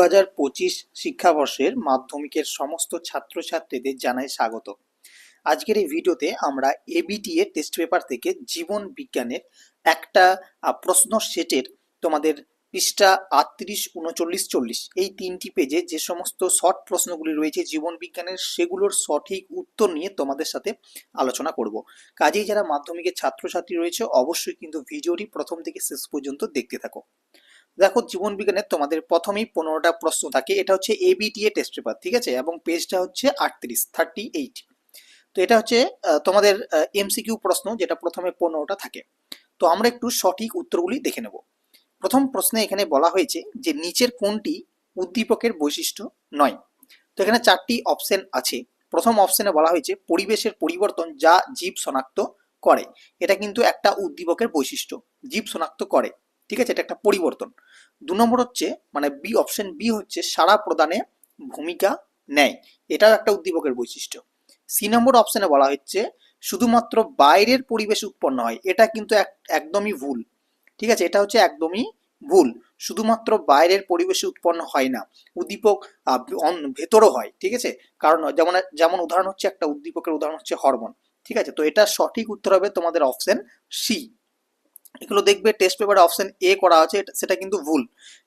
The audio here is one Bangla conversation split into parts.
হাজার পঁচিশ শিক্ষাবর্ষের মাধ্যমিকের সমস্ত ছাত্রছাত্রীদের জানাই স্বাগত। আজকের এই ভিডিওতে আমরা এবিটি এর টেস্ট পেপার থেকে জীবন বিজ্ঞানের একটা প্রশ্ন সেটের তোমাদের পৃষ্ঠা আটত্রিশ, উনচল্লিশ, চল্লিশ এই তিনটি পেজে যে সমস্ত শর্ট প্রশ্নগুলি রয়েছে জীবন বিজ্ঞানের সেগুলোর সঠিক উত্তর নিয়ে তোমাদের সাথে আলোচনা করব। কাজেই যারা মাধ্যমিকের ছাত্রছাত্রী রয়েছে, অবশ্যই কিন্তু ভিডিওটি প্রথম থেকে শেষ পর্যন্ত দেখতে থাকো। দেখো জীবন বিজ্ঞানের তোমাদের প্রথমেই পনেরোটা প্রশ্ন থাকে। এটা হচ্ছে এবিটিএ টেস্ট পেপার ঠিক আছে? এবং পেজটা হচ্ছে আটত্রিশ থার্টি এইট তো এটা হচ্ছে তোমাদের এমসিকিউ প্রশ্ন, যেটা প্রথমে পনেরোটা থাকে। তো আমরা একটু সঠিক উত্তরগুলি দেখে নেব। প্রথম প্রশ্নে এখানে বলা হয়েছে যে নিচের কোনটি উদ্দীপকের বৈশিষ্ট্য নয়? তো এখানে চারটি অপশন আছে। প্রথম অপশনে বলা হয়েছে পরিবেশের পরিবর্তন যা জীব শনাক্ত করে। এটা কিন্তু একটা উদ্দীপকের বৈশিষ্ট্য, জীব শনাক্ত করে। ঠিক আছে? এটা একটা পরিবর্তন। দু নম্বর হচ্ছে মানে বি অপশন বি হচ্ছে সারা প্রদানে ভূমিকা নেয়। এটাও একটা উদ্দীপকের বৈশিষ্ট্য। সি নম্বর অপশনে বলা হচ্ছে, শুধুমাত্র বাইরের পরিবেশ উৎপন্ন হয়। এটা কিন্তু এক- একদমই ভুল। ঠিক আছে? এটা হচ্ছে একদমই ভুল। শুধুমাত্র বাইরের পরিবেশে উৎপন্ন হয় না। উদ্দীপক ভেতরও হয়। ঠিক আছে? কারণ, যেমন যেমন উদাহরণ হচ্ছে, একটা উদ্দীপকের উদাহরণ হচ্ছে হরমোন। ঠিক আছে? তো এটা সঠিক উত্তর হবে তোমাদের অপশন সি এগুলো দেখবে টেস্ট পেপারে অপশন এ করা আছে সেটা কিন্তু ভুল।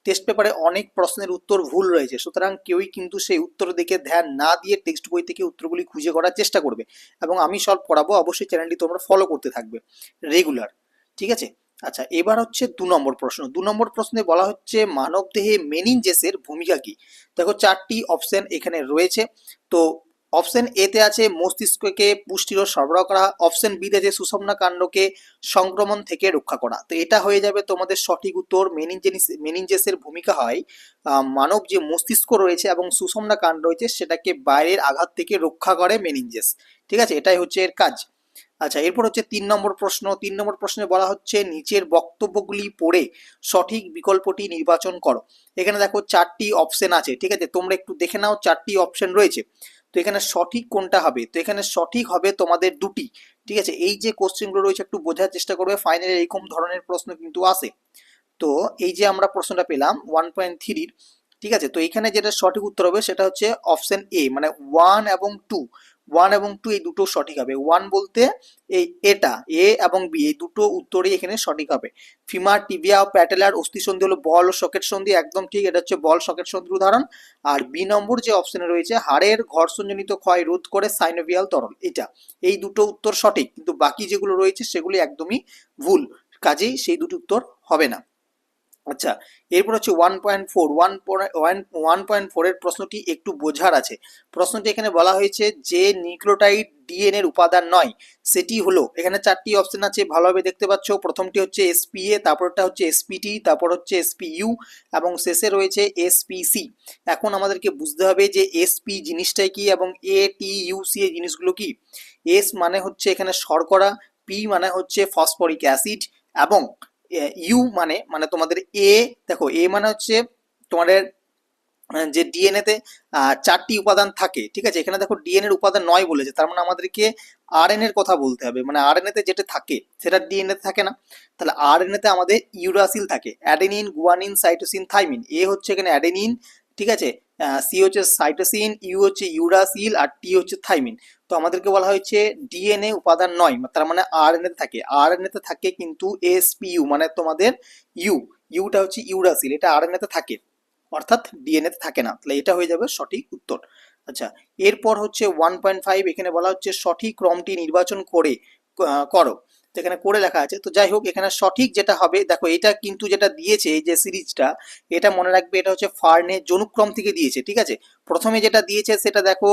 টেস্ট পেপারে অনেক প্রশ্নের উত্তর ভুল রয়েছে, সুতরাং কেউই কিন্তু সেই উত্তর দিকে ধ্যান না দিয়ে টেক্সট বই থেকে উত্তরগুলি খুঁজে করার চেষ্টা করবে এবং আমি সলভ করাবো অবশ্যই চ্যানেলটি তোমরা ফলো করতে থাকবে রেগুলার ঠিক আছে? আচ্ছা এবার হচ্ছে দু নম্বর প্রশ্ন। দু নম্বর প্রশ্নে বলা হচ্ছে, মানবদেহে মেনিনজেসের ভূমিকা কি? দেখো, চারটি অপশন এখানে রয়েছে, তো অপশন এতে আছে মস্তিষ্ককে পুষ্টির সরবরাহ করা। অপশন বিতে আছে সুষমনা কাণ্ডকে সংক্রমণ থেকে রক্ষা করা। তো এটা হয়ে যাবে তোমাদের সঠিক উত্তর। মেনিনজেনিস মেনিনজেসের ভূমিকা হয় মানব যে মস্তিষ্ক রয়েছে এবং সুষমনা কাণ্ড রয়েছে, সেটাকে বাইরের আঘাত থেকে রক্ষা করে মেনিনজেস ঠিক আছে? এটাই হচ্ছে এর কাজ। আচ্ছা এরপর হচ্ছে তিন নম্বর প্রশ্ন। তিন নম্বর প্রশ্নে বলা হচ্ছে, নিচের বক্তব্যগুলি পড়ে সঠিক বিকল্পটি নির্বাচন করো। এখানে দেখো চারটি অপশন আছে। ঠিক আছে? তোমরা একটু দেখে নাও চারটি অপশন রয়েছে। তো এখানে সঠিক কোনটা হবে? তো এখানে সঠিক হবে তোমাদের দুটি। ঠিক আছে? এই যে কোশ্চেনগুলো রয়েছে, একটু বোঝার চেষ্টা করবে। ফাইনালি এরকম ধরনের প্রশ্ন কিন্তু আসে। তো এই যে আমরা প্রশ্নটা পেলাম ওয়ান পয়েন্ট থ্রির ঠিক আছে? তো এখানে যেটা সঠিক উত্তর হবে, সেটা হচ্ছে অপশন এ মানে ওয়ান এবং টু ওয়ান এবং টু এই দুটো সঠিক হবে। ওয়ান বলতে এই এটা এ এবং বি এই দুটো উত্তরই এখানে সঠিক হবে। ফিমার টিবিয়া ও প্যাটেলার অস্থিসন্ধি হলো বল ও সকেট সন্ধি, একদম ঠিক, এটা হচ্ছে বল সকেট সন্ধির উদাহরণ। আর বি নম্বর যে অপশনে রয়েছে, হাড়ের ঘর্ষণজনিত ক্ষয় রোধ করে সাইনোভিয়াল তরল, এটা। এই দুটো উত্তর সঠিক, কিন্তু বাকি যেগুলো রয়েছে সেগুলি একদমই ভুল, কাজেই সেই দুটি উত্তর হবে না। আচ্ছা এরপর হচ্ছে one point four one one point ফোরের প্রশ্নটি একটু বোঝার আছে। প্রশ্নটি এখানে বলা হয়েছে যে নিউক্লিওটাইড ডিএনএ এর উপাদান নয়, সেটি হলো, এখানে চারটি অপশন আছে, ভালোভাবে দেখতে পাচ্ছ। প্রথমটি হচ্ছে এসপিএ তারপরটা হচ্ছে এসপিটি তারপর হচ্ছে এসপিইউ এবং শেষে রয়েছে এসপিসি এখন আমাদেরকে বুঝতে হবে যে এসপি জিনিসটাই কি এবং এ টি ইউসি এই জিনিসগুলো কি। এস মানে হচ্ছে এখানে শর্করা পি মানে হচ্ছে ফসফরিক অ্যাসিড এবং ইউ মানে মানে তোমাদের এ, দেখো, এ মানে হচ্ছে তোমাদের যে ডিএনএ তে চারটি উপাদান থাকে, ঠিক আছে? এখানে দেখো ডিএনএ এর উপাদান নয় বলেছে, তার মানে আমাদেরকে আরএনএ এর কথা বলতে হবে মানে আর আরএনএ তে যেটা থাকে, সেটা ডিএনএ থাকে না। তাহলে আর আরএনএ তে আমাদের ইউরাসিল থাকে, adenine, guanine, cytosine, thymine, A হচ্ছে এখানে অ্যাডেনিন, ঠিক আছে? সি হচ্ছে সাইটোসিন, ইউ হচ্ছে ইউরাসিল, আর টি হচ্ছে থাইমিন। তো আমাদেরকে বলা হয়েছে ডিএনএ উপাদান নয়, তার মানে আর এনএতে থাকে। আর এনএতে থাকে কিন্তু এসপিইউ মানে তোমাদের ইউ ইউটা হচ্ছে ইউরাসিল, এটা আর এনএতে থাকে। অর্থাৎ ডিএনএতে থাকে না। তাহলে এটা হয়ে যাবে সঠিক উত্তর। আচ্ছা এরপর হচ্ছে ওয়ান পয়েন্ট ফাইভ এখানে বলা হচ্ছে সঠিক ক্রমটি নির্বাচন করে করো। এখানে করে লেখা আছে। তো যাই হোক, এখানে সঠিক যেটা হবে, দেখো এটা কিন্তু যেটা দিয়েছে, এই যে সিরিজটা, এটা মনে রাখবে, এটা হচ্ছে ফার্নের জনুক্রম থেকে দিয়েছে, ঠিক আছে? প্রথমে যেটা দিয়েছে সেটা দেখো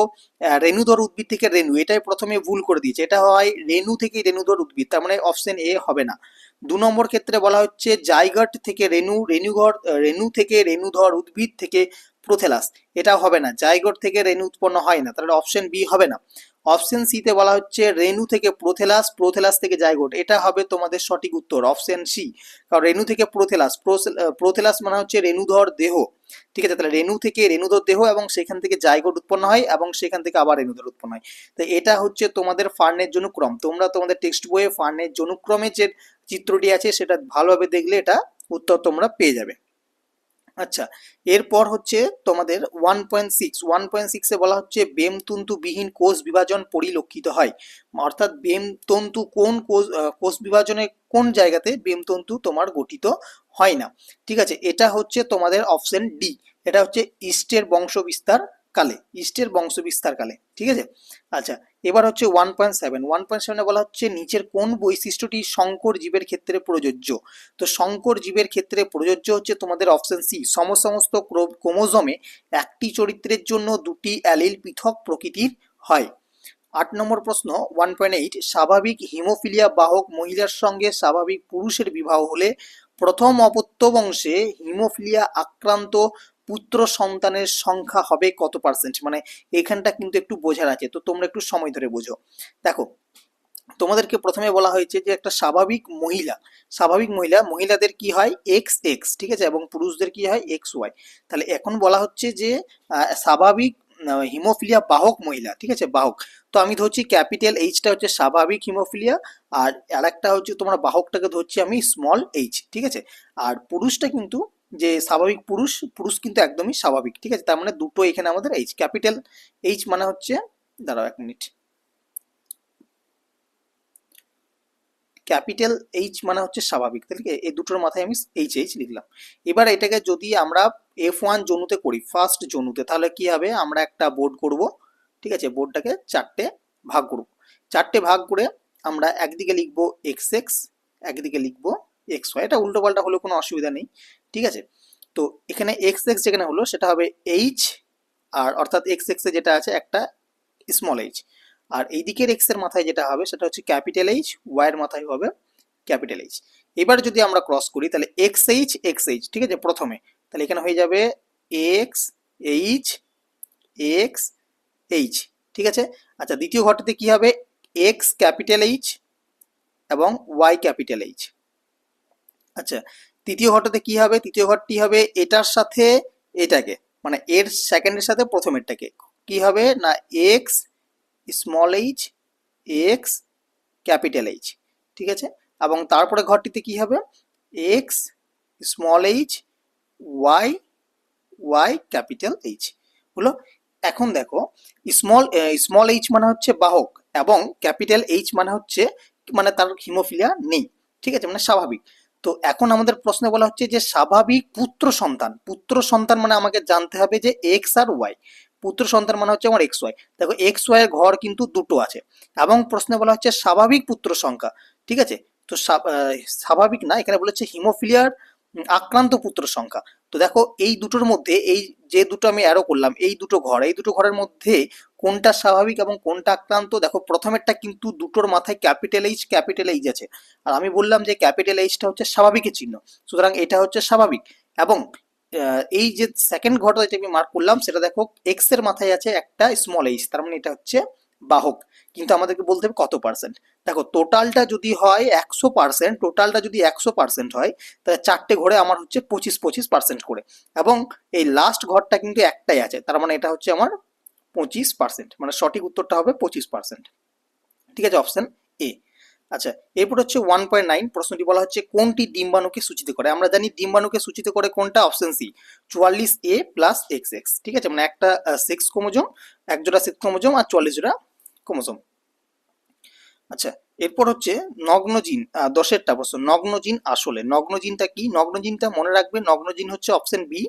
রেণুধর উদ্ভিদ থেকে রেণু, এটাই প্রথমে ভুল করে দিয়েছে। এটা হয় রেণু থেকে রেণুধর উদ্ভিদ, তার মানে অপশন এ হবে না। দু নম্বর ক্ষেত্রে বলা হচ্ছে জাইগাট থেকে রেণু, রেণুঘর রেণু থেকে রেণুধর উদ্ভিদ থেকে প্রোথেলাস, এটা হবে না। জাইগট থেকে রেণু উৎপন্ন হয় না, তাহলে অপশন বি হবে না। অপশন সিতে বলা হচ্ছে রেনু থেকে প্রোথেলাস প্রোথেলাস থেকে জাইগোট। এটা হবে তোমাদের সঠিক উত্তর অপশন সি কারণ রেনু থেকে প্রোথেলাস প্রোথেলাস মানে হচ্ছে রেণুধর দেহ। ঠিক আছে, তাহলে রেণু থেকে রেণুধর দেহ এবং সেখান থেকে জাইগোট উৎপন্ন হয় এবং সেখান থেকে আবার রেণুধর উৎপন্ন হয়। তো এটা হচ্ছে তোমাদের ফার্নের জনুক্রম। তোমরা তোমাদের টেক্সট বইয়ে ফার্নের জনুক্রমে যে চিত্রটি আছে, সেটা ভালোভাবে দেখলে এটা উত্তর তোমরা পেয়ে যাবে। আচ্ছা এরপর হচ্ছে তোমাদের one point six one point সিক্সে বলা হচ্ছে বেম তন্তুবিহীন কোষ বিভাজন পরিলক্ষিত হয়। অর্থাৎ বেম তন্তু কোন কোষ কোষ বিভাজনের কোন জায়গাতে বেম তন্তু তোমার গঠিত হয় না। ঠিক আছে, এটা হচ্ছে তোমাদের অপশন ডি এটা হচ্ছে ইস্টের বংশ বিস্তার কালে, ইস্টের বংশ বিস্তার কালে, ঠিক আছে? আচ্ছা এবার হচ্ছে one point seven one point সেভেনে বলা হচ্ছে নিচের কোন বৈশিষ্ট্যটি সংকর জীবের ক্ষেত্রে প্রযোজ্য? তো সংকর জীবের ক্ষেত্রে প্রযোজ্য হচ্ছে তোমাদের অপশন সি সমস্ত ক্রো- ক্রোমোজোমে একটি চরিত্রের জন্য দুটি অ্যালিল পৃথক প্রকৃতির হয়। আট নম্বর প্রশ্ন ওয়ান পয়েন্ট এইট স্বাভাবিক হিমোফিলিয়া বাহক মহিলার সঙ্গে স্বাভাবিক পুরুষের বিবাহ হলে প্রথম অপত্য বংশে হিমোফিলিয়া আক্রান্ত পুত্র সন্তানের সংখ্যা হবে কত পার্সেন্ট মানে এখানটা কিন্তু একটু বোঝার আছে, তো তোমরা একটু সময় ধরে বোঝো। দেখো, তোমাদেরকে প্রথমে বলা হয়েছে যে একটা স্বাভাবিক মহিলা স্বাভাবিক মহিলা, মহিলাদের কি হয়? এক্স এক্স ঠিক আছে? এবং পুরুষদের কি হয়? এক্স ওয়াই তাহলে এখন বলা হচ্ছে যে স্বাভাবিক হিমোফিলিয়া বাহক মহিলা, ঠিক আছে? বাহক। তো আমি ধরছি ক্যাপিটাল এইচটা হচ্ছে স্বাভাবিক হিমোফিলিয়া, আর আরেকটা হচ্ছে তোমার বাহকটাকে ধরছি আমি স্মল এইচ ঠিক আছে? আর পুরুষটা কিন্তু যে স্বাভাবিক পুরুষ পুরুষ কিন্তু একদমই স্বাভাবিক, ঠিক আছে? তার মানে দুটো এখানে আমাদের এইচ ক্যাপিটাল এইচ মানে হচ্ছে, দাঁড়াও এক মিনিট। ক্যাপিটাল এইচ মানে হচ্ছে স্বাভাবিক, তাহলে এই দুটোর মাথায় আমি এইচ এইচ লিখলাম। এবার এটাকে যদি আমরা এফ ওয়ান জনুতে করি ফার্স্ট জনুতে, তাহলে কি হবে? আমরা একটা বোর্ড করব, ঠিক আছে? বোর্ডটাকে চারটে ভাগ করব। চারটে ভাগ করে আমরা একদিকে লিখব এক্স এক্স একদিকে লিখব এক্স ওয়াই এটা উল্টো পাল্টা হলেও কোনো অসুবিধা নেই, ঠিক আছে? তো এখানে এক্স এক্স যেখানে হলো, সেটা হবে এইচ আর অর্থাৎ এক্স এক্সে যেটা আছে একটা স্মল এইচ আর এই দিকের এক্সের মাথায় যেটা হবে, সেটা হচ্ছে ক্যাপিটাল এইচ ওয়াই এর মাথায় হবে ক্যাপিটাল এইচ এবার যদি আমরা ক্রস করি, তাহলে এক্স এইচ এক্স এইচ ঠিক আছে? প্রথমে, তাহলে এখানে হয়ে যাবে এক্স এইচ এক্স এইচ ঠিক আছে? আচ্ছা দ্বিতীয় ঘরটিতে কি হবে? এক্স ক্যাপিটাল এইচ এবং ওয়াই ক্যাপিটাল এইচ আচ্ছা তৃতীয় ঘরটাতে কি হবে? তৃতীয় ঘরটি হবে এটার সাথে এটাকে মানে এর সেকেন্ডের সাথে প্রথমেরটাকে। কি হবে? না X small H X capital H ঠিক আছে? এবং তারপরে ঘরটিতে কি হবে? X small H Y Y capital H হলো, এখন দেখো স্মল স্মল এইচ মানে হচ্ছে বাহক, এবং ক্যাপিটাল এইচ মানে হচ্ছে মানে তার হিমোফিলিয়া নেই, ঠিক আছে? মানে স্বাভাবিক। তো এখন আমাদের প্রশ্নে বলা হচ্ছে যে স্বাভাবিক পুত্র সন্তান পুত্র সন্তান মানে আমাকে জানতে হবে যে এক্স আর ওয়াই পুত্র সন্তান মানে হচ্ছে আমার এক্স ওয়াই দেখো এক্স ওয়াই এর ঘর কিন্তু দুটো আছে, এবং প্রশ্নে বলা হচ্ছে স্বাভাবিক পুত্র সংখ্যা, ঠিক আছে? তো স্বাভাবিক না, এখানে বলেছে হিমোফিলিয়ার আক্রান্ত পুত্র সংখ্যা, তো দেখো এই দুটোর মধ্যে, এই যে দুটো আমি অ্যারো করলাম, এই দুটো ঘর, এই দুটো ঘরের মধ্যে কোনটা স্বাভাবিক এবং কোনটা আক্রান্ত? দেখো, প্রথমেরটা কিন্তু দুটোর মাথায় ক্যাপিটাল এইচ ক্যাপিটাল আছে। আর আমি বললাম যে ক্যাপিটাল এইচটা হচ্ছে স্বাভাবিকের চিহ্ন। সুতরাং এটা হচ্ছে স্বাভাবিক। এবং এই যে সেকেন্ড ঘরটা যেটা আমি মার্ক করলাম, সেটা দেখো এক্সের মাথায় আছে একটা স্মল এইচ তার মানে এটা হচ্ছে বাহক। কিন্তু আমাদেরকে বলতে হবে কত পার্সেন্ট দেখো টোটালটা যদি হয় একশো পার্সেন্ট টোটালটা যদি একশো পার্সেন্ট হয়, তাহলে চারটে ঘরে আমার হচ্ছে পঁচিশ পঁচিশ পার্সেন্ট করে। এবং এই লাস্ট ঘরটা কিন্তু একটাই আছে, তার মানে এটা হচ্ছে আমার পঁচিশ পার্সেন্ট মানে সঠিক উত্তরটা হবে পঁচিশ পার্সেন্ট ঠিক আছে অপশন এ আচ্ছা এরপর হচ্ছে ওয়ান পয়েন্ট নাইন প্রশ্নটি বলা হচ্ছে কোনটি ডিম্বাণুকে সূচিত করে? আমরা জানি ডিম্বাণুকে সূচিত করে কোনটা? অপশন সি চুয়াল্লিশ এ প্লাস এক্স এক্স ঠিক আছে মানে একটা সেক্স ক্রোমোজোম, এক জোড়া সেক্স ক্রোমোজোম আর চুয়াল্লিশ জোড়া ক্রোমোজোম। আচ্ছা এরপর হচ্ছে নগ্নজিন দশেরটা প্রশ্ন নগ্নজিন আসলে নগ্নজিনটা কি? নগ্নজিনটা মনে রাখবে নগ্নজিন হচ্ছে অপশন বি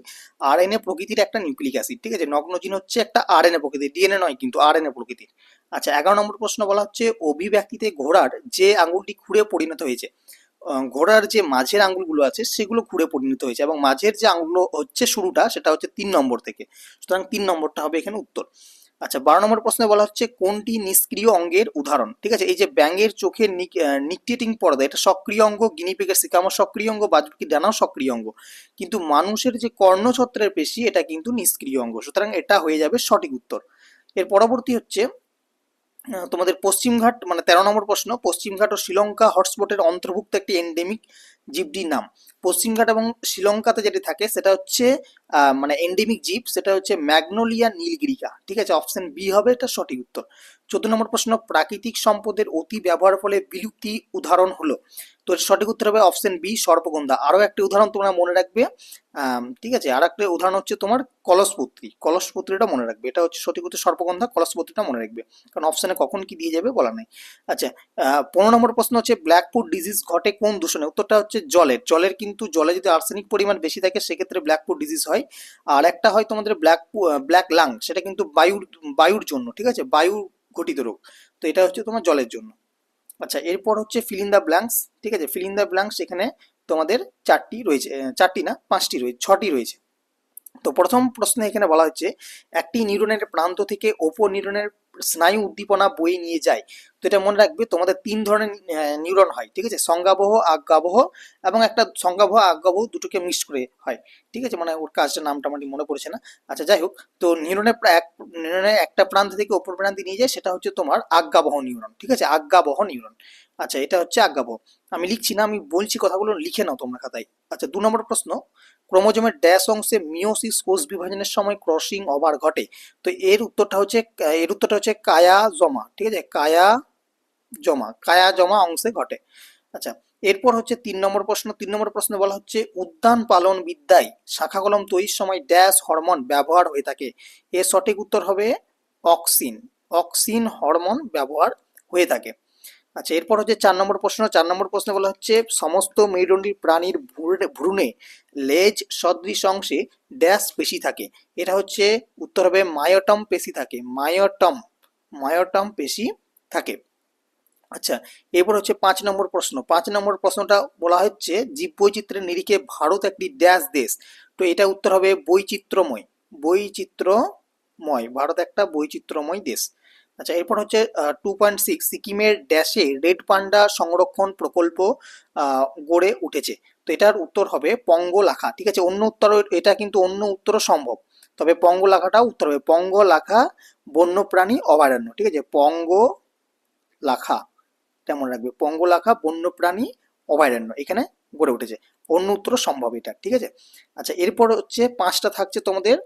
আর আরএনএ প্রকৃতির একটা নিউক্লিক অ্যাসিড ঠিক আছে? নগ্নজিন হচ্ছে একটা আরএনএ প্রকৃতির ডিএনএ নয় কিন্তু আর আরএনএ প্রকৃতির। আচ্ছা এগারো নম্বর প্রশ্ন বলা হচ্ছে, অভিব্যক্তিতে ঘোড়ার যে আঙুলটি খুঁড়ে পরিণত হয়েছে ঘোড়ার যে মাঝের আঙুলগুলো আছে, সেগুলো খুঁড়ে পরিণত হয়েছে এবং মাঝের যে আঙুলগুলো হচ্ছে শুরুটা, সেটা হচ্ছে তিন নম্বর থেকে। সুতরাং তিন নম্বরটা হবে এখানে উত্তর। আচ্ছা বারো নম্বর প্রশ্নে বলা হচ্ছে কোনটি নিষ্ক্রিয় অঙ্গের উদাহরণ? ঠিক আছে, এই যে ব্যাঙের চোখের নিকটেটিং পর্দা, এটা সক্রিয় অঙ্গ গিনিপিগের সিকামা সক্রিয় অঙ্গ বাজুকি ডানাও সক্রিয় অঙ্গ। কিন্তু মানুষের যে কর্ণছত্রের পেশি, এটা কিন্তু নিষ্ক্রিয় অঙ্গ। সুতরাং এটা হয়ে যাবে সঠিক উত্তর। এর পরবর্তী হচ্ছে তোমাদের পশ্চিমঘাট মানে তেরো নম্বর প্রশ্ন পশ্চিমঘাট ও শ্রীলঙ্কা হটস্পটের অন্তর্ভুক্ত একটি এন্ডেমিক জীবটির নাম। পশ্চিমঘাট এবং শ্রীলঙ্কাতে যেটি থাকে, সেটা হচ্ছে মানে এন্ডেমিক জীব, সেটা হচ্ছে ম্যাগনোলিয়া নীলগিরিকা ঠিক আছে? অপশন বি হবে এটা সঠিক উত্তর। চোদ্দ নম্বর প্রশ্ন, প্রাকৃতিক সম্পদের অতি ব্যবহার ফলে বিলুপ্তি উদাহরণ হলো। তো সঠিক উত্তর হবে অপশন বি সর্পগন্ধা। আরও একটি উদাহরণ তোমরা মনে রাখবে। ঠিক আছে? আর একটা উদাহরণ হচ্ছে তোমার কলসপত্রী। কলসপত্রীটা মনে রাখবে। এটা হচ্ছে সঠিক উত্তর, সর্পগন্ধা, কলসপত্রীটা মনে রাখবে। কারণ অপশানে কখন কি দিয়ে যাবে বলা নেই। আচ্ছা পনেরো নম্বর প্রশ্ন হচ্ছে ব্ল্যাকফুট ডিজিজ ঘটে কোন দূষণে? উত্তরটা হচ্ছে জলের। জলের কিন্তু জলে যদি আর্সেনিক পরিমাণ বেশি থাকে, সেক্ষেত্রে ব্ল্যাকফুট ডিজিজ হয়। আর একটা হয় তোমাদের ব্ল্যাক ব্ল্যাক লাং সেটা কিন্তু বায়ুর বায়ুর জন্য, ঠিক আছে? বায়ু ঘটিত রোগ। তো এটা হচ্ছে তোমার জলের জন্য। আচ্ছা এরপর হচ্ছে ফিল ইন দ্য ব্ল্যাঙ্কস ঠিক আছে? ফিল ইন দ্য ব্ল্যাঙ্কস এখানে তোমাদের চারটি রয়েছে চারটি না, পাঁচটি রয়েছে, ছটি রয়েছে। তো প্রথম প্রশ্নে এখানে বলা হচ্ছে, একটি নিউরনের প্রান্ত থেকে অপর নিউরনের স্নায়ু উদ্দীপনা বয়ে নিয়ে যায়। তো এটা মনে রাখবে তোমাদের তিন ধরনের নিউরন হয়, ঠিক আছে? সংজ্ঞাবহ, আজ্ঞাবহ এবং একটা সংজ্ঞাবহ, আজ্ঞাবহ দুটোকে মিক্স করে হয়, ঠিক আছে? মানে ওর কাজটার নামটা আমার মনে পড়ছে না। আচ্ছা যাই হোক, তো নিউরনের এক, নিউরনের একটা প্রান্ত থেকে অপর প্রান্তে নিয়ে যায়, সেটা হচ্ছে তোমার আজ্ঞাবহ নিউরন, ঠিক আছে? আজ্ঞাবহ নিউরন। আচ্ছা এটা হচ্ছে আজ্ঞাবহ। আমি লিখছি না, আমি বলছি কথাগুলো লিখে নাও তোমরা খাতায়। আচ্ছা দু নম্বর প্রশ্ন। ক্রোমোজোমের ড্যাশ অংশে মিওসিস কোষ বিভাজনের সময় ক্রসিং ওভার ঘটে। তো এর উত্তরটা হচ্ছে, এর উত্তরটা হচ্ছে কায়া জমা ঠিক আছে? কায়া জমা কায়া জমা অংশে ঘটে। আচ্ছা এরপর হচ্ছে তিন নম্বর প্রশ্ন। তিন নম্বর প্রশ্ন বলা হচ্ছে, উদ্যান পালন বিদ্যায় শাখা কলম তৈরির সময় ড্যাশ হরমোন ব্যবহার হয়ে থাকে। এর সঠিক উত্তর হবে অক্সিন। অক্সিন হরমোন ব্যবহার হয়ে থাকে। আচ্ছা এরপর হচ্ছে চার নম্বর প্রশ্ন, চার নম্বর প্রশ্ন বলা হচ্ছে, সমস্ত মেরুদণ্ডী প্রাণীর ভ্রূণে- লেজ সদৃশ অংশে ড্যাশ পেশি থাকে। এটা হচ্ছে উত্তর হবে মায়োটম পেশি থাকে, মায়োটম মায়োটম পেশি থাকে। আচ্ছা এরপর হচ্ছে পাঁচ নম্বর প্রশ্ন, পাঁচ নম্বর প্রশ্নটা বলা হচ্ছে, জীববৈচিত্র্যের নিরিখে ভারত একটি ড্যাশ দেশ। তো এটা উত্তর হবে বৈচিত্র্যময় বৈচিত্র্যময়, ভারত একটা বৈচিত্র্যময় দেশ। আচ্ছা এরপর হচ্ছে টু পয়েন্ট সিক্স সিকিমের ড্যাশে রেড পান্ডা সংরক্ষণ প্রকল্প গড়ে উঠেছে। তো এটার উত্তর হবে পঙ্গ লাখা ঠিক আছে? অন্য উত্তর এটা কিন্তু অন্য উত্তরও সম্ভব। তবে পঙ্গলাখাটাও উত্তর হবে। পঙ্গ লাখা বন্যপ্রাণী অভয়ারণ্য, ঠিক আছে? পঙ্গ লাখা তেমন রাখবে। পঙ্গ লাখা বন্যপ্রাণী অভয়ারণ্য, এখানে গড়ে উঠেছে। অন্য উত্তর সম্ভব এটা, ঠিক আছে? আচ্ছা এরপর হচ্ছে পাঁচটা থাকছে তোমাদের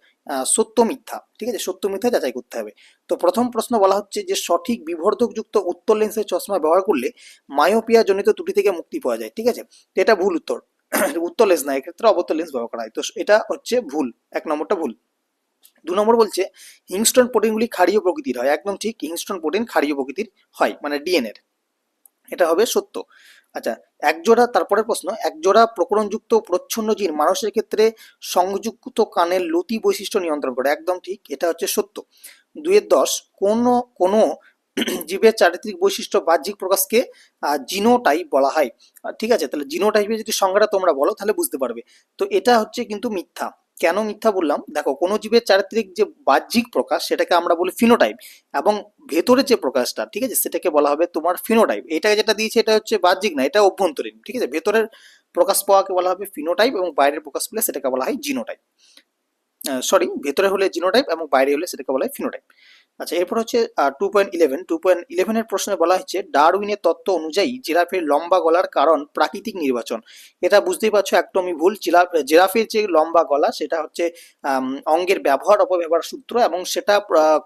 সত্য মিথ্যা, ঠিক আছে? সত্য মিথ্যা যাচাই করতে হবে। তো প্রথম প্রশ্ন বলা হচ্ছে যে সঠিক বিবর্ধকযুক্ত উত্তর লেন্সের চশমা ব্যবহার করলে মায়োপিয়া জনিত ত্রুটি থেকে মুক্তি পাওয়া যায়, ঠিক আছে? এটা ভুল উত্তর। উত্তর লেন্স না, এক্ষেত্রে অবতল লেন্স ব্যবহার করা হয়। তো এটা হচ্ছে ভুল, এক নম্বরটা ভুল। দু নম্বর বলছে, হিংস্টন প্রোটিনগুলি ক্ষারীয় প্রকৃতির হয়। একদম ঠিক, হিংস্টন প্রোটিন ক্ষারীয় প্রকৃতির হয় মানে ডিএনএর এটা হবে সত্য। আচ্ছা একজোড়া তারপরে প্রশ্ন, একজোড়া প্রকরণযুক্ত প্রচ্ছন্ন জিন মানুষের ক্ষেত্রে সংযুক্ত কানের লতি বৈশিষ্ট্য নিয়ন্ত্রণ করে। একদম ঠিক, এটা হচ্ছে সত্য। দুইয়ের দশ, কোনো কোনো জীবের চারিত্রিক বৈশিষ্ট্য বাহ্যিক প্রকাশকে জিনোটাইপ বলা হয়। ঠিক আছে, তাহলে জিনোটাইপের যদি সংজ্ঞাটা তোমরা বলো, তাহলে বুঝতে পারবে। তো এটা হচ্ছে কিন্তু মিথ্যা। কেন মিথ্যা বললাম? দেখো, কোনো জীবের চারিত্রিক যে বাহ্যিক প্রকাশ, সেটাকে আমরা বলি ফিনোটাইপ এবং ভেতরের যে প্রকাশটা, ঠিক আছে? সেটাকে বলা হবে তোমার ফিনোটাইপ এটা যেটা দিয়েছে, এটা হচ্ছে বাহ্যিক না, এটা অভ্যন্তরীণ, ঠিক আছে? ভেতরের প্রকাশ পাওয়াকে বলা হবে ফিনোটাইপ এবং বাইরের প্রকাশ পেলে সেটাকে বলা হয় জিনোটাইপ সরি ভেতরে হলে জিনোটাইপ এবং বাইরে হলে সেটাকে বলা হয় ফিনোটাইপ আচ্ছা এরপর হচ্ছে two point eleven two point ইলেভেনের প্রশ্নে বলা হচ্ছে ডারউইনের তত্ত্ব অনুযায়ী জিরাফের লম্বা গলার কারণ প্রাকৃতিক নির্বাচন। এটা বুঝতেই পারছ, একদমই ভুল। জিরাফ, জিরাফের যে লম্বা গলা, সেটা হচ্ছে অঙ্গের ব্যবহার, অপব্যবহার সূত্র এবং সেটা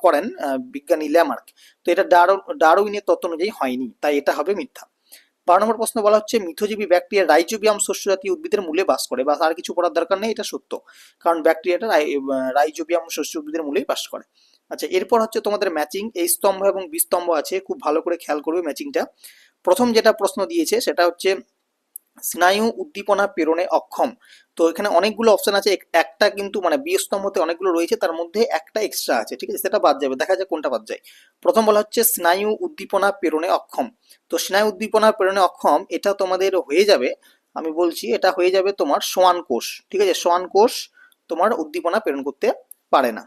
করেন বিজ্ঞানী ল্যামার্ক। তো এটা ডারো ডারউইনের তত্ত্ব অনুযায়ী হয়নি, তাই এটা হবে মিথ্যা। বারো নম্বর প্রশ্ন বলা হচ্ছে, মিথজীবী ব্যাকটেরিয়া রাইজোবিয়াম শস্য জাতীয় উদ্ভিদের মূলে বাস করে বা আর কিছু করার দরকার নেই, এটা সত্য। কারণ ব্যাকটেরিয়াটা রাইজোবিয়াম শস্য উদ্ভিদের মূলেই বাস করে। আচ্ছা এরপর হচ্ছে তোমাদের ম্যাচিং এই স্তম্ভ এবং বিস্তম্ভ আছে, খুব ভালো করে খেয়াল করবে ম্যাচিংটা প্রথম যেটা প্রশ্ন দিয়েছে, সেটা হচ্ছে স্নায়ু উদ্দীপনা প্রেরণে অক্ষম। তো এখানে অনেকগুলো অপশন আছে একটা কিন্তু মানে বি স্তম্ভতে অনেকগুলো রয়েছে, তার মধ্যে একটা এক্সট্রা আছে, ঠিক আছে? সেটা বাদ যাবে, দেখা যায় কোনটা বাদ যায়। প্রথম বলা হচ্ছে স্নায়ু উদ্দীপনা প্রেরণে অক্ষম। তো স্নায়ু উদ্দীপনা প্রেরণে অক্ষম, এটা তোমাদের হয়ে যাবে, আমি বলছি, এটা হয়ে যাবে তোমার সোয়ান কোষ, ঠিক আছে? সোয়ান কোষ তোমার উদ্দীপনা প্রেরণ করতে পারে না।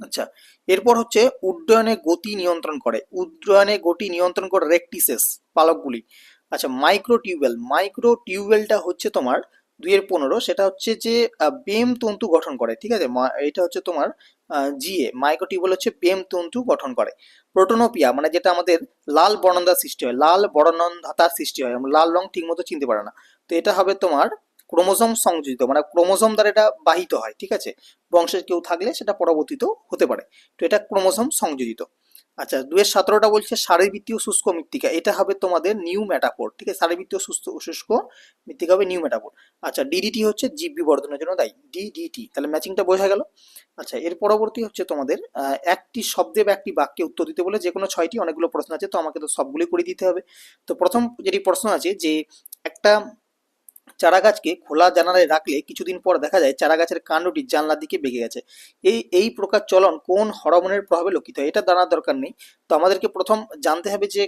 আচ্ছা এরপর হচ্ছে উড্ডয়নে গতি নিয়ন্ত্রণ করে। উড্ডয়নে গতি নিয়ন্ত্রণ করে রেকটিসেস পালকগুলি। আচ্ছা মাইক্রো টিউবেল মাইক্রো টিউবেলটা হচ্ছে তোমার দুইয়ের পনেরো, সেটা হচ্ছে যে বেম তন্তু গঠন করে, ঠিক আছে? এটা হচ্ছে তোমার জিএ। মাইক্রো টিউবেল হচ্ছে বেম তন্তু গঠন করে। প্রোটোনোপিয়া মানে যেটা আমাদের লাল বর্ণন্ধার সৃষ্টি হয়, লাল বর্ণন্ধাতার সৃষ্টি হয়। আমরা লাল রং ঠিক মতো চিনতে পারে না। তো এটা হবে তোমার ক্রোমোজোম সংযোজিত মানে ক্রোমোজোম দ্বারা এটা বাহিত হয়, ঠিক আছে? বংশের কেউ থাকলে সেটা পরবর্তীতেও হতে পারে। তো এটা ক্রোমোজোম সংযোজিত। আচ্ছা দুয়ের সতেরোটা বলছে শারীরবৃত্তীয় শুষ্ক মৃত্তিকা, এটা হবে তোমাদের নিউ মেটাফোর, ঠিক আছে? শারীরবৃত্তীয় সুস্থ, শুষ্ক মৃত্তিকা হবে নিউ মেটাফোর। আচ্ছা ডিডিটি হচ্ছে জীব বিবর্ধনের জন্য দায়ী ডিডিটি তাহলে ম্যাচিংটা বোঝা গেল। আচ্ছা এর পরবর্তী হচ্ছে তোমাদের একটি শব্দে বা একটি বাক্যে উত্তর দিতে বলে যে কোনো ছয়টি অনেকগুলো প্রশ্ন আছে, তো আমাকে তো সবগুলি করে দিতে হবে। তো প্রথম যেটি প্রশ্ন আছে যে একটা চারা গাছকে খোলা জানালায় রাখলে কিছুদিন পর দেখা যায় চারা গাছের কাণ্ডটি জানলার দিকে বেঁকে গেছে। এই এই প্রকার চলন কোন হরমোনের প্রভাবে লক্ষিত? হয় এটা জানার দরকার নেই। তো আমাদেরকে প্রথম জানতে হবে যে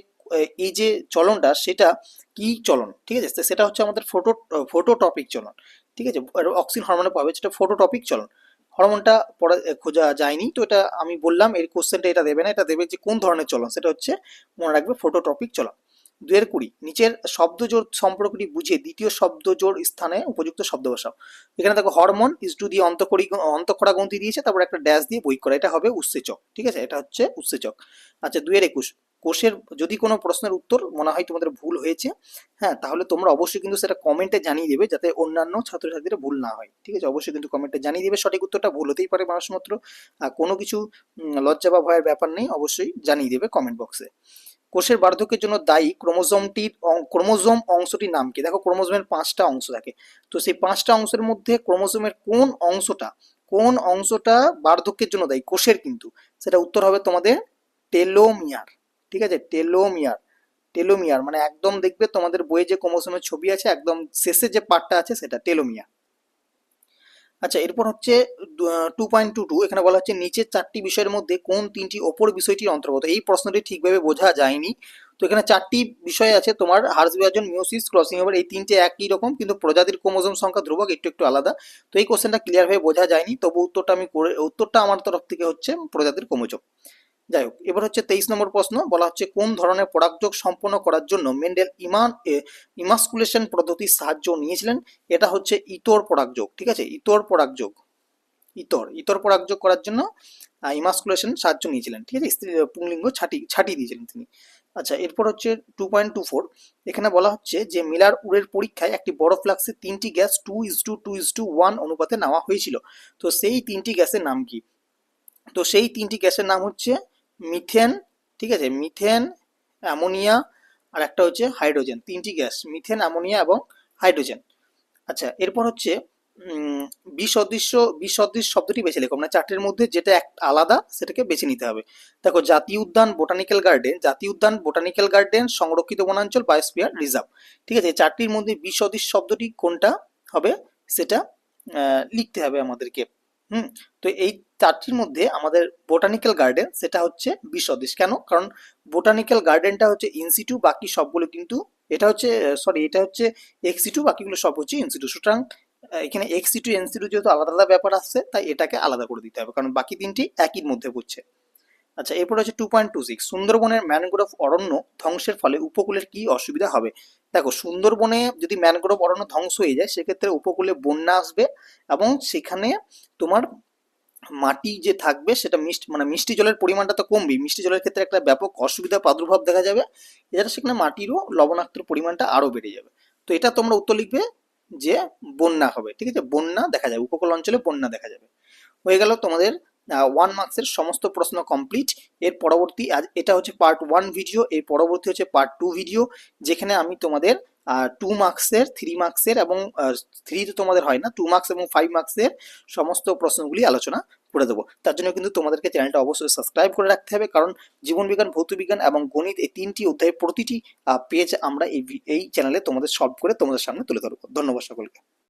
এই যে চলনটা, সেটা কি চলন? ঠিক আছে? সেটা হচ্ছে আমাদের ফোটো, ফোটোটপিক চলন। ঠিক আছে? অক্সিন হরমোনের প্রভাবে সেটা ফোটোটপিক চলন। হরমোনটা পড়া, খোঁজা যায়নি। তো এটা আমি বললাম, এর কোশ্চেনটা এটা দেবে না। এটা দেবে যে কোন ধরনের চলন? সেটা হচ্ছে মনে রাখবে ফোটোটপিক চলন। দুয়ের কুড়ি। নিচের শব্দজোড় সম্পর্কটি বুঝে দ্বিতীয় শব্দজোড় স্থানে উপযুক্ত শব্দ বসাও। এখানে দেখো, হরমোন ইস টু দিয়ে অন্তকরি অন্তঃক্ষরা গ্রন্থি দিয়েছে, তারপর একটা ড্যাশ দিয়ে বই করা। এটা হবে উৎসেচক, ঠিক আছে? এটা হচ্ছে উৎসেচক। আচ্ছা দুয়ের একুশ। কোষের, যদি কোনো প্রশ্নের উত্তর মনে হয় তোমাদের ভুল হয়েছে হ্যাঁ তাহলে তোমরা অবশ্যই কিন্তু সেটা কমেন্টে জানিয়ে দেবে যাতে অন্যান্য ছাত্রছাত্রীরা ভুল না হয়, ঠিক আছে? অবশ্যই কিন্তু কমেন্টে জানিয়ে দেবে। সঠিক উত্তরটা ভুল হতেই পারে মানুষ মাত্র কোনো কিছু লজ্জা বা ভয়ের ব্যাপার নেই, অবশ্যই জানিয়ে দেবে কমেন্ট বক্সে কোষের বার্ধক্যের জন্য দায়ী ক্রোমোজোমটির ক্রোমোজোম অংশটির নাম কি? দেখো, ক্রোমোজোমের পাঁচটা অংশ থাকে তো সেই পাঁচটা অংশের মধ্যে ক্রোমোজোমের কোন অংশটা কোন অংশটা বার্ধক্যের জন্য দায়ী? কোষের কিন্তু। সেটা উত্তর হবে তোমাদের টেলোমিয়ার। ঠিক আছে? টেলোমিয়ার। টেলোমিয়ার মানে একদম দেখবে তোমাদের বইয়ে যে ক্রোমোজোমের ছবি আছে, একদম শেষে যে পার্টটা আছে, সেটা টেলোমিয়ার। আচ্ছা এরপর হচ্ছে টু পয়েন্ট টু টু এখানে বলা হচ্ছে নিচের চারটি বিষয়ের মধ্যে কোন তিনটি ওপর বিষয়টির অন্তর্গত? এই প্রশ্নটি ঠিকভাবে বোঝা যায়নি। তো এখানে চারটি বিষয় আছে, তোমার হার্স বিভাজন মিউসিস ক্রসিং ওভার এই তিনটে একই রকম, কিন্তু প্রজাতির ক্রোমোজোম সংখ্যা ধ্রুবক, একটু একটু আলাদা। তো এই কোশ্চেনটা ক্লিয়ারভাবে বোঝা যায়নি, তবু উত্তরটা আমি করে, উত্তরটা আমার তরফ থেকে হচ্ছে প্রজাতির ক্রোমোজোম। যাই হোক, এবার হচ্ছে তেইশ নম্বর প্রশ্ন, বলা হচ্ছে কোন ধরনের পরাগযোগ সম্পন্ন করার জন্য মেন্ডেল ইমান ইমাসকুলেশন পদ্ধতির সাহায্য নিয়েছিলেন? এটা হচ্ছে ইতর পরাগযোগ ঠিক আছে? ইতর পরাগযোগ ইতর ইতর পরাগযোগ করার জন্য ইমাসকুলেশন সাহায্য নিয়েছিলেন, ঠিক আছে? স্ত্রী পুংলিঙ্গ ছাটি ছাটি দিয়েছিলেন তিনি। আচ্ছা এরপর হচ্ছে টু পয়েন্ট টু ফোর এখানে বলা হচ্ছে যে মিলার উড়ের পরীক্ষায় একটি বড় ফ্লাক্সে তিনটি gas two is two two is two one অনুপাতে নেওয়া হয়েছিল। তো সেই তিনটি গ্যাসের নাম কি? তো সেই তিনটি গ্যাসের নাম হচ্ছে মিথেন, ঠিক আছে? মিথেন, অ্যামোনিয়া আর একটা হচ্ছে হাইড্রোজেন। তিনটি গ্যাস, মিথেন, অ্যামোনিয়া এবং হাইড্রোজেন। আচ্ছা এরপর হচ্ছে বিসদৃশ্য বিসদৃশ শব্দটি বেছে লেখো। মানে চারটির মধ্যে যেটা এক, আলাদা, সেটাকে বেছে নিতে হবে। দেখো জাতীয় উদ্যান বোটানিক্যাল গার্ডেন। জাতীয় উদ্যান বোটানিক্যাল গার্ডেন, সংরক্ষিত বনাঞ্চল, বায়োস্ফিয়ার রিজার্ভ। ঠিক আছে? চারটির মধ্যে বিসদৃশ শব্দটি কোনটা হবে? সেটা লিখতে হবে আমাদেরকে। হুম, তো এই চারটির মধ্যে আমাদের বোটানিক্যাল গার্ডেন সেটা হচ্ছে বিশ্বদেশ কেন? কারণ বোটানিক্যাল গার্ডেনটা হচ্ছে ইনসিটু বাকি সবগুলো কিন্তু এটা হচ্ছে সরি এটা হচ্ছে এক্সিটু বাকিগুলো সব হচ্ছে ইনসিটু সুতরাং এখানে এক্সিটু এনসিটু যেহেতু আলাদা আলাদা ব্যাপার আসছে তাই এটাকে আলাদা করে দিতে হবে। কারণ বাকি তিনটি একই মধ্যে পড়ছে আচ্ছা এরপর হচ্ছে টু পয়েন্ট টু সিক্স সুন্দরবনের ম্যানগ্রোভ অরণ্য ধ্বংসের ফলে উপকূলের কি অসুবিধা হবে? দেখো, সুন্দরবনে যদি ম্যানগ্রোভ অরণ্য ধ্বংস হয়ে যায়, সেক্ষেত্রে উপকূলে বন্যা আসবে এবং সেখানে তোমার মাটি যে থাকবে, সেটা মিষ্টি মানে মিষ্টি জলের পরিমাণটা তো কমবেই। মিষ্টি জলের ক্ষেত্রে একটা ব্যাপক অসুবিধা, প্রাদুর্ভাব দেখা যাবে। এছাড়া সেখানে মাটিরও লবণাক্তের পরিমাণটা আরও বেড়ে যাবে। তো এটা তোমরা উত্তর লিখবে যে বন্যা হবে, ঠিক আছে? বন্যা দেখা যাবে, উপকূল অঞ্চলে বন্যা দেখা যাবে। হয়ে গেল তোমাদের ওয়ান মার্কসের সমস্ত প্রশ্ন কমপ্লিট এর পরবর্তী এটা হচ্ছে পার্ট ওয়ান ভিডিও এর পরবর্তী হচ্ছে পার্ট টু ভিডিও যেখানে আমি তোমাদের টু মার্কসের থ্রি মার্কসের এবং থ্রি তো তোমাদের হয় না টু মার্কস এবং ফাইভ মার্কসের সমস্ত প্রশ্নগুলি আলোচনা করে দেবো। তার জন্য কিন্তু তোমাদেরকে চ্যানেলটা অবশ্যই সাবস্ক্রাইব করে রাখতে হবে, কারণ জীবনবিজ্ঞান ভৌতবিজ্ঞান এবং গণিত এই তিনটি অধ্যায়ের প্রতিটি পেজ আমরা এই এই চ্যানেলে তোমাদের সলভ করে তোমাদের সামনে তুলে ধরবো। ধন্যবাদ সকলকে।